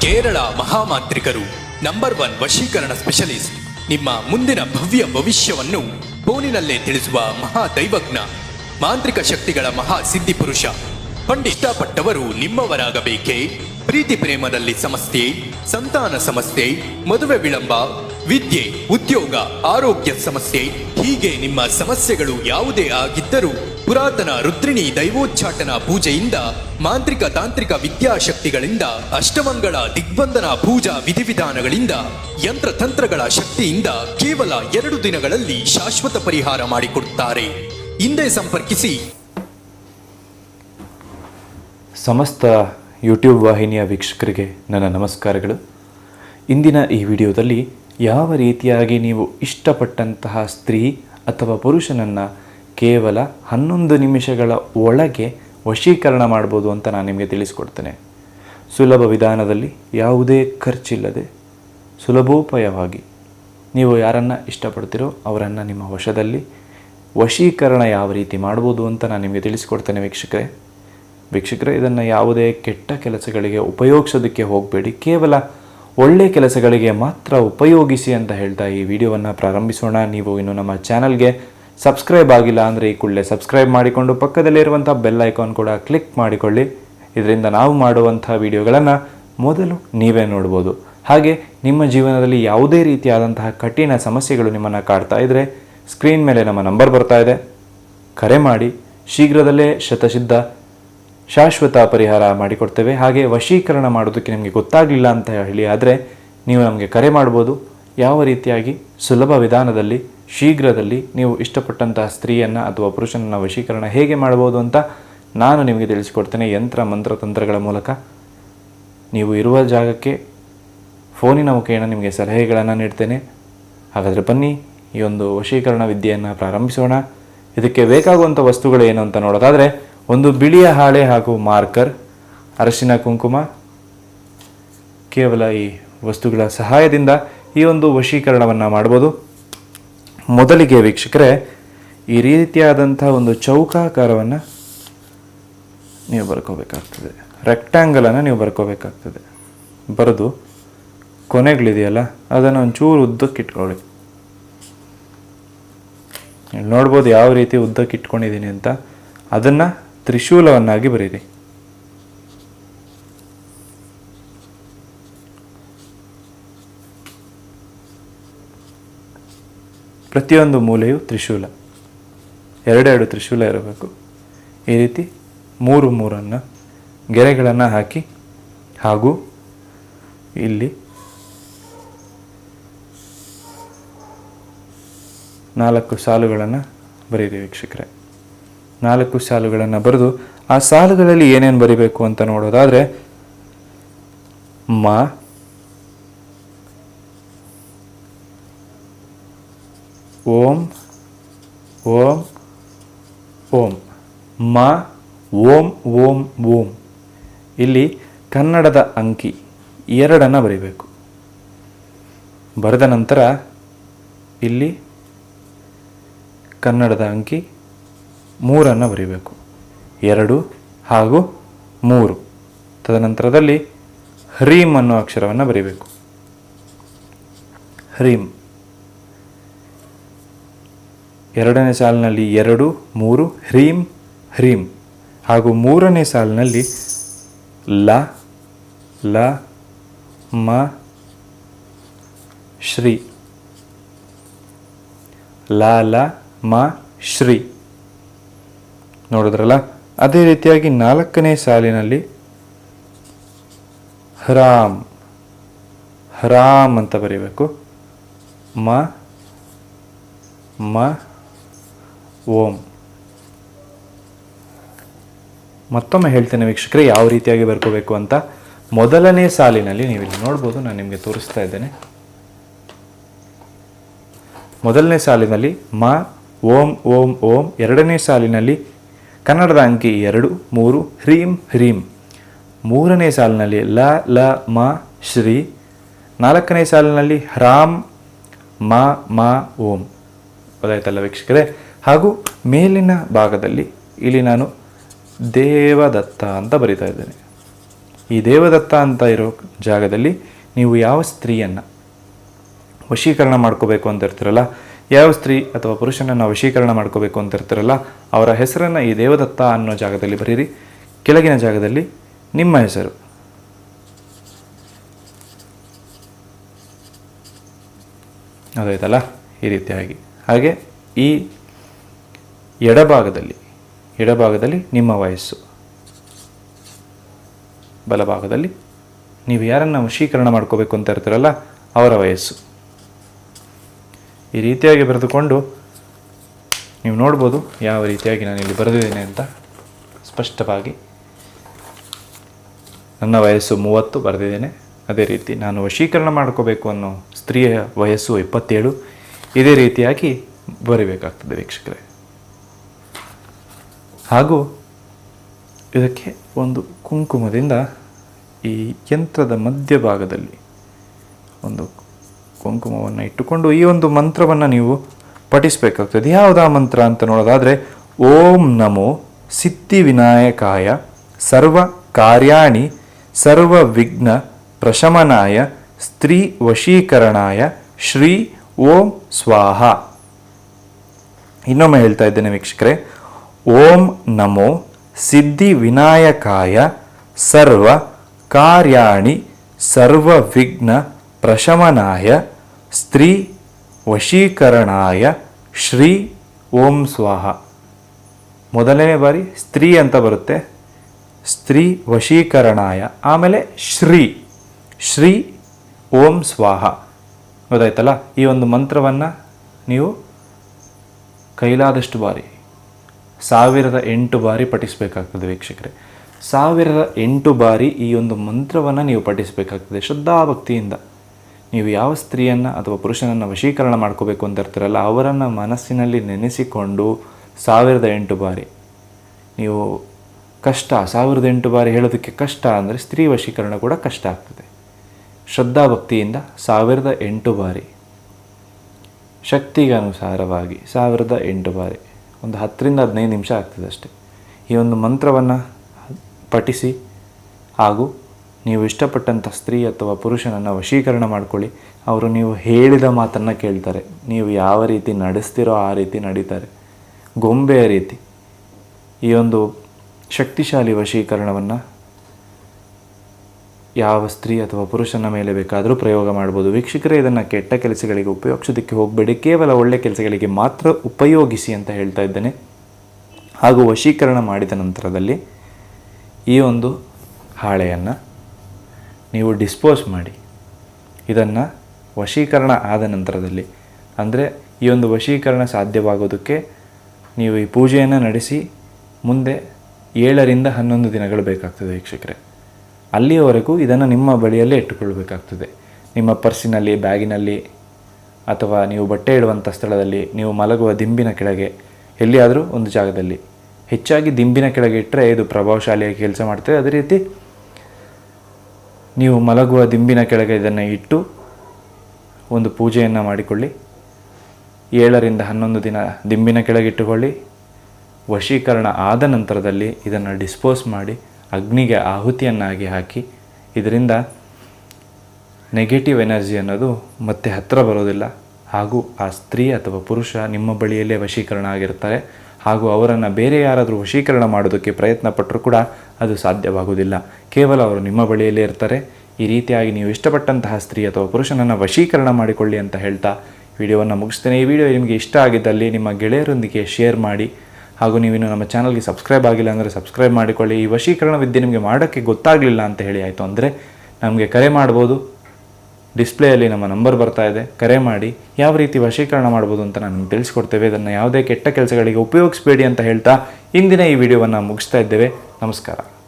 ಕೇರಳ ಮಹಾಮಾಂತ್ರಿಕರು number one ವಶೀಕರಣ specialist. ನಿಮ್ಮ ಮುಂದಿನ ಭವ್ಯ ಭವಿಷ್ಯವನ್ನು ಫೋನಿನಲ್ಲೇ ತಿಳಿಸುವ ಮಹಾ ದೈವಜ್ಞ ಮಾಂತ್ರಿಕ ಶಕ್ತಿಗಳ ಮಹಾ ಸಿದ್ಧಿ ಪುರುಷ ಪಂಡಿಷ್ಟಪಟ್ಟವರು ನಿಮ್ಮವರಾಗಬೇಕೇ? ಪ್ರೀತಿ ಪ್ರೇಮದಲ್ಲಿ ಸಮಸ್ಯೆ, ಸಂತಾನ ಸಮಸ್ಯೆ, ಮದುವೆ ವಿಳಂಬ, ವಿದ್ಯೆ, ಉದ್ಯೋಗ, ಆರೋಗ್ಯ ಸಮಸ್ಯೆ, ಹೀಗೆ ನಿಮ್ಮ ಸಮಸ್ಯೆಗಳು ಯಾವುದೇ ಆಗಿದ್ದರೂ ಪುರಾತನ ರುದ್ರಿಣಿ ದೈವೋಚ್ಚಾಟನ ಪೂಜೆಯಿಂದ, ಮಾಂತ್ರಿಕ ತಾಂತ್ರಿಕ ವಿದ್ಯಾಶಕ್ತಿಗಳಿಂದ, ಅಷ್ಟಮಂಗಳ ದಿಗ್ಬಂಧನ ಪೂಜಾ ವಿಧಿವಿಧಾನಗಳಿಂದ, ಯಂತ್ರತಂತ್ರಗಳ ಶಕ್ತಿಯಿಂದ ಕೇವಲ ಎರಡು ದಿನಗಳಲ್ಲಿ ಶಾಶ್ವತ ಪರಿಹಾರ ಮಾಡಿಕೊಡುತ್ತಾರೆ. ಹಿಂದೆ ಸಂಪರ್ಕಿಸಿ. ಸಮಸ್ತ ಯೂಟ್ಯೂಬ್ ವಾಹಿನಿಯ ವೀಕ್ಷಕರಿಗೆ ನನ್ನ ನಮಸ್ಕಾರಗಳು. ಇಂದಿನ ಈ ವಿಡಿಯೋದಲ್ಲಿ ಯಾವ ರೀತಿಯಾಗಿ ನೀವು ಇಷ್ಟಪಟ್ಟಂತಹ ಸ್ತ್ರೀ ಅಥವಾ ಪುರುಷನನ್ನು ಕೇವಲ ಹನ್ನೊಂದು ನಿಮಿಷಗಳ ಒಳಗೆ ವಶೀಕರಣ ಮಾಡ್ಬೋದು ಅಂತ ನಾನು ನಿಮಗೆ ತಿಳಿಸ್ಕೊಡ್ತೇನೆ. ಸುಲಭ ವಿಧಾನದಲ್ಲಿ ಯಾವುದೇ ಖರ್ಚಿಲ್ಲದೆ, ಸುಲಭೋಪಾಯವಾಗಿ ನೀವು ಯಾರನ್ನು ಇಷ್ಟಪಡ್ತೀರೋ ಅವರನ್ನು ನಿಮ್ಮ ವಶದಲ್ಲಿ ವಶೀಕರಣ ಯಾವ ರೀತಿ ಮಾಡ್ಬೋದು ಅಂತ ನಾನು ನಿಮಗೆ ತಿಳಿಸ್ಕೊಡ್ತೇನೆ ವೀಕ್ಷಕರೇ. ವೀಕ್ಷಕರೇ, ಇದನ್ನು ಯಾವುದೇ ಕೆಟ್ಟ ಕೆಲಸಗಳಿಗೆ ಉಪಯೋಗಿಸೋದಕ್ಕೆ ಹೋಗಬೇಡಿ. ಕೇವಲ ಒಳ್ಳೆ ಕೆಲಸಗಳಿಗೆ ಮಾತ್ರ ಉಪಯೋಗಿಸಿ ಅಂತ ಹೇಳ್ತಾ ಈ ವಿಡಿಯೋವನ್ನು ಪ್ರಾರಂಭಿಸೋಣ. ನೀವು ಇನ್ನು ನಮ್ಮ ಚಾನಲ್ಗೆ ಸಬ್ಸ್ಕ್ರೈಬ್ ಆಗಿಲ್ಲ ಅಂದರೆ ಈ ಕೂಡಲೇ ಸಬ್ಸ್ಕ್ರೈಬ್ ಮಾಡಿಕೊಂಡು ಪಕ್ಕದಲ್ಲಿರುವಂಥ ಬೆಲ್ ಐಕಾನ್ ಕೂಡ ಕ್ಲಿಕ್ ಮಾಡಿಕೊಳ್ಳಿ. ಇದರಿಂದ ನಾವು ಮಾಡುವಂಥ ವಿಡಿಯೋಗಳನ್ನು ಮೊದಲು ನೀವೇ ನೋಡ್ಬೋದು. ಹಾಗೆ ನಿಮ್ಮ ಜೀವನದಲ್ಲಿ ಯಾವುದೇ ರೀತಿಯಾದಂತಹ ಕಠಿಣ ಸಮಸ್ಯೆಗಳು ನಿಮ್ಮನ್ನು ಕಾಡ್ತಾ ಇದ್ದರೆ ಸ್ಕ್ರೀನ್ ಮೇಲೆ ನಮ್ಮ ನಂಬರ್ ಬರ್ತಾ ಇದೆ. ಕರೆ ಮಾಡಿ. ಶೀಘ್ರದಲ್ಲೇ ಶತಸಿದ್ಧ ಶಾಶ್ವತ ಪರಿಹಾರ ಮಾಡಿಕೊಡ್ತೇವೆ. ಹಾಗೆ ವಶೀಕರಣ ಮಾಡೋದಕ್ಕೆ ನಿಮಗೆ ಗೊತ್ತಾಗಲಿಲ್ಲ ಅಂತ ಹೇಳಿ ಆದರೆ ನೀವು ನಮಗೆ ಕರೆ ಮಾಡ್ಬೋದು. ಯಾವ ರೀತಿಯಾಗಿ ಸುಲಭ ವಿಧಾನದಲ್ಲಿ ಶೀಘ್ರದಲ್ಲಿ ನೀವು ಇಷ್ಟಪಟ್ಟಂತಹ ಸ್ತ್ರೀಯನ್ನು ಅಥವಾ ಪುರುಷನನ್ನು ವಶೀಕರಣ ಹೇಗೆ ಮಾಡ್ಬೋದು ಅಂತ ನಾನು ನಿಮಗೆ ತಿಳಿಸಿಕೊಡ್ತೇನೆ ಯಂತ್ರ ಮಂತ್ರ ತಂತ್ರಗಳ ಮೂಲಕ. ನೀವು ಇರುವ ಜಾಗಕ್ಕೆ ಫೋನಿನ ಮುಖೇನ ನಿಮಗೆ ಸಲಹೆಗಳನ್ನು ನೀಡ್ತೇನೆ. ಹಾಗಾದರೆ ಬನ್ನಿ, ಈ ಒಂದು ವಶೀಕರಣ ವಿದ್ಯೆಯನ್ನು ಪ್ರಾರಂಭಿಸೋಣ. ಇದಕ್ಕೆ ಬೇಕಾಗುವಂಥ ವಸ್ತುಗಳು ಏನು ಅಂತ ನೋಡೋದಾದರೆ, ಒಂದು ಬಿಳಿಯ ಹಾಳೆ ಹಾಗೂ ಮಾರ್ಕರ್, ಅರಶಿನ ಕುಂಕುಮ. ಕೇವಲ ಈ ವಸ್ತುಗಳ ಸಹಾಯದಿಂದ ಈ ಒಂದು ವಶೀಕರಣವನ್ನು ಮಾಡ್ಬೋದು ಮೊದಲಿಗೆ ವೀಕ್ಷಕರೇ, ಈ ರೀತಿಯಾದಂಥ ಒಂದು ಚೌಕಾಕಾರವನ್ನು ನೀವು ಬರ್ಕೋಬೇಕಾಗ್ತದೆ. ರೆಕ್ಟ್ಯಾಂಗಲನ್ನು ನೀವು ಬರ್ಕೋಬೇಕಾಗ್ತದೆ. ಬರೆದು, ಕೊನೆಗಳಿದೆಯಲ್ಲ, ಅದನ್ನು ಒಂಚೂರು ಉದ್ದಕ್ಕೆ ಇಟ್ಕೊಳ್ಳಿ. ನೋಡ್ಬೋದು ಯಾವ ರೀತಿ ಉದ್ದಕ್ಕೆ ಇಟ್ಕೊಂಡಿದ್ದೀನಿ ಅಂತ. ಅದನ್ನು ತ್ರಿಶೂಲವನ್ನಾಗಿ ಬರೀರಿ. ಪ್ರತಿಯೊಂದು ಮೂಲೆಯು ತ್ರಿಶೂಲ. ಎರಡೆರಡು ತ್ರಿಶೂಲ ಇರಬೇಕು. ಈ ರೀತಿ ಮೂರು ಮೂರನ್ನು ಗೆರೆಗಳನ್ನು ಹಾಕಿ ಹಾಗೂ ಇಲ್ಲಿ ನಾಲ್ಕು ಸಾಲುಗಳನ್ನು ಬರೀರಿ ವೀಕ್ಷಕರೇ. ನಾಲ್ಕು ಸಾಲುಗಳನ್ನು ಬರೆದು ಆ ಸಾಲುಗಳಲ್ಲಿ ಏನೇನು ಬರಿಬೇಕು ಅಂತ ನೋಡೋದಾದರೆ ಮ ಓಂ ಓಂ ಓಂ, ಮ, ಓಂ ಓಂ ಓಂ. ಇಲ್ಲಿ ಕನ್ನಡದ ಅಂಕಿ ಎರಡನ್ನು ಬರೀಬೇಕು. ಬರೆದ ನಂತರ ಇಲ್ಲಿ ಕನ್ನಡದ ಅಂಕಿ ಮೂರನ್ನು ಬರೀಬೇಕು. ಎರಡು ಹಾಗೂ ಮೂರು. ತದನಂತರದಲ್ಲಿ ಹ್ರೀಮ್ ಅನ್ನೋ ಅಕ್ಷರವನ್ನು ಬರೀಬೇಕು. ಹ್ರೀಮ್ ಎರಡನೇ ಸಾಲಿನಲ್ಲಿ ಎರಡು, ಮೂರು, ಹ್ರೀಂ ಹ್ರೀಂ. ಹಾಗೂ ಮೂರನೇ ಸಾಲಿನಲ್ಲಿ ಲ ಲ, ಮ, ಶ್ರೀ. ಲ ಲ, ಮ, ಶ್ರೀ. ನೋಡಿದ್ರಲ್ಲ? ಅದೇ ರೀತಿಯಾಗಿ ನಾಲ್ಕನೇ ಸಾಲಿನಲ್ಲಿ ಹ್ರಾಮ್ ಹ್ರಾಮ್ ಅಂತ ಬರೀಬೇಕು. ಮ ಮ ಓಂ. ಮತ್ತೊಮ್ಮೆ ಹೇಳ್ತೇನೆ ವೀಕ್ಷಕರೇ, ಯಾವ ರೀತಿಯಾಗಿ ಬರ್ಕೋಬೇಕು ಅಂತ ಮೊದಲನೇ ಸಾಲಿನಲ್ಲಿ ನೀವು ಇಲ್ಲಿ ನೋಡ್ಬೋದು, ನಾನು ನಿಮಗೆ ತೋರಿಸ್ತಾ ಇದ್ದೇನೆ. ಮೊದಲನೇ ಸಾಲಿನಲ್ಲಿ ಮ, ಓಂ ಓಂ ಓಂ, ಎರಡನೇ ಸಾಲಿನಲ್ಲಿ ಕನ್ನಡದ ಅಂಕಿ ಎರಡು, ಮೂರು, ಹ್ರೀಂ ಹ್ರೀಂ. ಮೂರನೇ ಸಾಲಿನಲ್ಲಿ ಲ ಲ, ಮ, ಶ್ರೀ. ನಾಲ್ಕನೇ ಸಾಲಿನಲ್ಲಿ ಹ್ರಾಮ್ ಮ ಮ, ಓಂ. ಗೊತ್ತಾಯ್ತಲ್ಲ ವೀಕ್ಷಕರೇ? ಹಾಗೂ ಮೇಲಿನ ಭಾಗದಲ್ಲಿ ಇಲ್ಲಿ ನಾನು ದೇವದತ್ತ ಅಂತ ಬರಿತಾ ಇದ್ದೇನೆ. ಈ ದೇವದತ್ತ ಅಂತ ಇರೋ ಜಾಗದಲ್ಲಿ ನೀವು ಯಾವ ಸ್ತ್ರೀಯನ್ನು ವಶೀಕರಣ ಮಾಡ್ಕೋಬೇಕು ಅಂತ ಇರ್ತೀರಲ್ಲ, ಯಾವ ಸ್ತ್ರೀ ಅಥವಾ ಪುರುಷನನ್ನು ವಶೀಕರಣ ಮಾಡ್ಕೋಬೇಕು ಅಂತ ಇರ್ತೀರಲ್ಲ, ಅವರ ಹೆಸರನ್ನು ಈ ದೇವದತ್ತ ಅನ್ನೋ ಜಾಗದಲ್ಲಿ ಬರೀರಿ. ಕೆಳಗಿನ ಜಾಗದಲ್ಲಿ ನಿಮ್ಮ ಹೆಸರು. ಅದಾಯ್ತಲ್ಲ? ಈ ರೀತಿಯಾಗಿ. ಹಾಗೆ ಈ ಎಡಭಾಗದಲ್ಲಿ ಎಡಭಾಗದಲ್ಲಿ ನಿಮ್ಮ ವಯಸ್ಸು. ಬಲಭಾಗದಲ್ಲಿ ನೀವು ಯಾರನ್ನು ವಶೀಕರಣ ಮಾಡ್ಕೋಬೇಕು ಅಂತ ಇರ್ತೀರಲ್ಲ, ಅವರ ವಯಸ್ಸು. ಈ ರೀತಿಯಾಗಿ ಬರೆದುಕೊಂಡು ನೀವು ನೋಡ್ಬೋದು ಯಾವ ರೀತಿಯಾಗಿ ನಾನು ಇಲ್ಲಿ ಬರೆದಿದ್ದೇನೆ ಅಂತ ಸ್ಪಷ್ಟವಾಗಿ. ನನ್ನ ವಯಸ್ಸು ಮೂವತ್ತು, ಬರೆದಿದ್ದೇನೆ. ಅದೇ ರೀತಿ ನಾನು ವಶೀಕರಣ ಮಾಡ್ಕೋಬೇಕು ಅನ್ನೋ ಸ್ತ್ರೀಯ ವಯಸ್ಸು ಇಪ್ಪತ್ತೇಳು. ಇದೇ ರೀತಿಯಾಗಿ ಬರಿಬೇಕಾಗ್ತದೆ ವೀಕ್ಷಕರೇ. ಹಾಗೂ ಇದಕ್ಕೆ ಒಂದು ಕುಂಕುಮದಿಂದ ಈ ಯಂತ್ರದ ಮಧ್ಯಭಾಗದಲ್ಲಿ ಒಂದು ಕುಂಕುಮವನ್ನು ಇಟ್ಟುಕೊಂಡು ಈ ಒಂದು ಮಂತ್ರವನ್ನು ನೀವು ಪಠಿಸಬೇಕಾಗ್ತದೆ. ಯಾವುದಾ ಮಂತ್ರ ಅಂತ ನೋಡೋದಾದರೆ, ಓಂ ನಮೋ ಸಿದ್ಧಿ ವಿನಾಯಕಾಯ ಸರ್ವ ಕಾರ್ಯಾಣಿ ಸರ್ವ ವಿಘ್ನ ಪ್ರಶಮನಾಯ ಸ್ತ್ರೀ ವಶೀಕರಣಾಯ ಶ್ರೀ ಓಂ ಸ್ವಾಹ. ಇನ್ನೊಮ್ಮೆ ಹೇಳ್ತಾ ಇದ್ದೇನೆ ವೀಕ್ಷಕರೇ ಓಂ ನಮೋ ಸಿದ್ಧಿ ವಿನಾಯಕಾಯ ಸರ್ವ ಕಾರ್ಯಾಣಿ ಸರ್ವ ವಿಘ್ನ ಪ್ರಶಮನಾಯ ಸ್ತ್ರೀ ವಶೀಕರಣಾಯ ಶ್ರೀ ಓಂ ಸ್ವಾಹ. ಮೊದಲನೇ ಬಾರಿ ಸ್ತ್ರೀ ಅಂತ ಬರುತ್ತೆ. ಸ್ತ್ರೀ ವಶೀಕರಣಾಯ, ಆಮೇಲೆ ಶ್ರೀ. ಶ್ರೀ ಓಂ ಸ್ವಾಹ. ಗೊತ್ತಾಯ್ತಲ್ಲ? ಈ ಒಂದು ಮಂತ್ರವನ್ನು ನೀವು ಕೈಲಾದಷ್ಟು ಬಾರಿ ಸಾವಿರದ ಎಂಟು ಬಾರಿ ಪಠಿಸಬೇಕಾಗ್ತದೆ ವೀಕ್ಷಕರೇ. ಸಾವಿರದ ಎಂಟು ಬಾರಿ ಈ ಒಂದು ಮಂತ್ರವನ್ನು ನೀವು ಪಠಿಸಬೇಕಾಗ್ತದೆ ಶ್ರದ್ಧಾಭಕ್ತಿಯಿಂದ. ನೀವು ಯಾವ ಸ್ತ್ರೀಯನ್ನು ಅಥವಾ ಪುರುಷನನ್ನು ವಶೀಕರಣ ಮಾಡ್ಕೋಬೇಕು ಅಂತ ಇರ್ತಾರಲ್ಲ, ಅವರನ್ನು ಮನಸ್ಸಿನಲ್ಲಿ ನೆನೆಸಿಕೊಂಡು ಸಾವಿರದ ಎಂಟು ಬಾರಿ. ನೀವು ಕಷ್ಟ, ಸಾವಿರದ ಎಂಟು ಬಾರಿ ಹೇಳೋದಕ್ಕೆ ಕಷ್ಟ ಅಂದರೆ ಸ್ತ್ರೀ ವಶೀಕರಣ ಕೂಡ ಕಷ್ಟ ಆಗ್ತದೆ. ಶ್ರದ್ಧಾಭಕ್ತಿಯಿಂದ ಸಾವಿರದ ಎಂಟು ಬಾರಿ. ಶಕ್ತಿಗನುಸಾರವಾಗಿ ಸಾವಿರದ ಎಂಟು ಬಾರಿ. ಒಂದು ಹತ್ತರಿಂದ ಹದಿನೈದು ನಿಮಿಷ ಆಗ್ತದೆ ಅಷ್ಟೆ. ಈ ಒಂದು ಮಂತ್ರವನ್ನು ಪಠಿಸಿ ಹಾಗೂ ನೀವು ಇಷ್ಟಪಟ್ಟಂಥ ಸ್ತ್ರೀ ಅಥವಾ ಪುರುಷನನ್ನು ವಶೀಕರಣ ಮಾಡ್ಕೊಳ್ಳಿ. ಅವರು ನೀವು ಹೇಳಿದ ಮಾತನ್ನು ಕೇಳ್ತಾರೆ. ನೀವು ಯಾವ ರೀತಿ ನಡೆಸ್ತಿರೋ ಆ ರೀತಿ ನಡೀತಾರೆ. ಗೊಂಬೆಯ ರೀತಿ ಈ ಒಂದು ಶಕ್ತಿಶಾಲಿ ವಶೀಕರಣವನ್ನು ಯಾವ ಸ್ತ್ರೀ ಅಥವಾ ಪುರುಷನ ಮೇಲೆ ಬೇಕಾದರೂ ಪ್ರಯೋಗ ಮಾಡ್ಬೋದು. ವೀಕ್ಷಕರೇ, ಇದನ್ನು ಕೆಟ್ಟ ಕೆಲಸಗಳಿಗೆ ಉಪಯೋಗಿಸೋದಕ್ಕೆ ಹೋಗಬೇಡಿ. ಕೇವಲ ಒಳ್ಳೆ ಕೆಲಸಗಳಿಗೆ ಮಾತ್ರ ಉಪಯೋಗಿಸಿ ಅಂತ ಹೇಳ್ತಾ ಇದ್ದೇನೆ. ಹಾಗೂ ವಶೀಕರಣ ಮಾಡಿದ ನಂತರದಲ್ಲಿ ಈ ಒಂದು ಹಾಳೆಯನ್ನು ನೀವು ಡಿಸ್ಪೋಸ್ ಮಾಡಿ. ಇದನ್ನು ವಶೀಕರಣ ಆದ ನಂತರದಲ್ಲಿ, ಅಂದರೆ ಈ ಒಂದು ವಶೀಕರಣ ಸಾಧ್ಯವಾಗೋದಕ್ಕೆ ನೀವು ಈ ಪೂಜೆಯನ್ನು ನಡೆಸಿ ಮುಂದೆ ಏಳರಿಂದ ಹನ್ನೊಂದು ದಿನಗಳು ಬೇಕಾಗ್ತದೆ ವೀಕ್ಷಕರೇ. ಅಲ್ಲಿಯವರೆಗೂ ಇದನ್ನು ನಿಮ್ಮ ಬಳಿಯಲ್ಲೇ ಇಟ್ಟುಕೊಳ್ಬೇಕಾಗ್ತದೆ. ನಿಮ್ಮ ಪರ್ಸಿನಲ್ಲಿ, ಬ್ಯಾಗಿನಲ್ಲಿ, ಅಥವಾ ನೀವು ಬಟ್ಟೆ ಇಡುವಂಥ ಸ್ಥಳದಲ್ಲಿ, ನೀವು ಮಲಗುವ ದಿಂಬಿನ ಕೆಳಗೆ, ಎಲ್ಲಿಯಾದರೂ ಒಂದು ಜಾಗದಲ್ಲಿ. ಹೆಚ್ಚಾಗಿ ದಿಂಬಿನ ಕೆಳಗೆ ಇಟ್ಟರೆ ಇದು ಪ್ರಭಾವಶಾಲಿಯಾಗಿ ಕೆಲಸ ಮಾಡ್ತದೆ. ಅದೇ ರೀತಿ, ನೀವು ಮಲಗುವ ದಿಂಬಿನ ಕೆಳಗೆ ಇದನ್ನು ಇಟ್ಟು ಒಂದು ಪೂಜೆಯನ್ನು ಮಾಡಿಕೊಳ್ಳಿ. ಏಳರಿಂದ ಹನ್ನೊಂದು ದಿನ ದಿಂಬಿನ ಕೆಳಗಿಟ್ಟುಕೊಳ್ಳಿ ವಶೀಕರಣ ಆದ ನಂತರದಲ್ಲಿ ಇದನ್ನು ಡಿಸ್ಪೋಸ್ ಮಾಡಿ ಅಗ್ನಿಗೆ ಆಹುತಿಯನ್ನಾಗಿ ಹಾಕಿ, ಇದರಿಂದ ನೆಗೆಟಿವ್ ಎನರ್ಜಿ ಅನ್ನೋದು ಮತ್ತೆ ಹತ್ತಿರ ಬರೋದಿಲ್ಲ. ಹಾಗೂ ಆ ಸ್ತ್ರೀ ಅಥವಾ ಪುರುಷ ನಿಮ್ಮ ಬಳಿಯಲ್ಲೇ ವಶೀಕರಣ ಆಗಿರ್ತಾರೆ. ಹಾಗೂ ಅವರನ್ನು ಬೇರೆ ಯಾರಾದರೂ ವಶೀಕರಣ ಮಾಡೋದಕ್ಕೆ ಪ್ರಯತ್ನ ಪಟ್ಟರೂ ಕೂಡ ಅದು ಸಾಧ್ಯವಾಗುವುದಿಲ್ಲ. ಕೇವಲ ಅವರು ನಿಮ್ಮ ಬಳಿಯಲ್ಲೇ ಇರ್ತಾರೆ. ಈ ರೀತಿಯಾಗಿ ನೀವು ಇಷ್ಟಪಟ್ಟಂತಹ ಸ್ತ್ರೀ ಅಥವಾ ಪುರುಷನನ್ನು ವಶೀಕರಣ ಮಾಡಿಕೊಳ್ಳಿ ಅಂತ ಹೇಳ್ತಾ ವಿಡಿಯೋವನ್ನು ಮುಗಿಸ್ತೇನೆ. ಈ ವಿಡಿಯೋ ನಿಮಗೆ ಇಷ್ಟ ಆಗಿದ್ದಲ್ಲಿ ನಿಮ್ಮ ಗೆಳೆಯರೊಂದಿಗೆ ಶೇರ್ ಮಾಡಿ. ಹಾಗೂ ನೀವಿನ್ನು ನಮ್ಮ ಚಾನಲ್ಗೆ ಸಬ್ಸ್ಕ್ರೈಬ್ ಆಗಿಲ್ಲ ಅಂದರೆ ಸಬ್ಸ್ಕ್ರೈಬ್ ಮಾಡಿಕೊಳ್ಳಿ. ಈ ವಶೀಕರಣ ವಿದ್ಯೆ ನಿಮಗೆ ಮಾಡೋಕ್ಕೆ ಗೊತ್ತಾಗಲಿಲ್ಲ ಅಂತ ಹೇಳಿ ಆಯಿತು ಅಂದರೆ ನಮಗೆ ಕರೆ ಮಾಡ್ಬೋದು. ಡಿಸ್ಪ್ಲೇಯಲ್ಲಿ ನಮ್ಮ ನಂಬರ್ ಬರ್ತಾ ಇದೆ. ಕರೆ ಮಾಡಿ. ಯಾವ ರೀತಿ ವಶೀಕರಣ ಮಾಡ್ಬೋದು ಅಂತ ನಾನು ತಿಳಿಸ್ಕೊಡ್ತೇವೆ. ಇದನ್ನು ಯಾವುದೇ ಕೆಟ್ಟ ಕೆಲಸಗಳಿಗೆ ಉಪಯೋಗಿಸಬೇಡಿ ಅಂತ ಹೇಳ್ತಾ ಇಂದಿನ ಈ ವಿಡಿಯೋವನ್ನು ಮುಗಿಸ್ತಾ ಇದ್ದೇವೆ. ನಮಸ್ಕಾರ.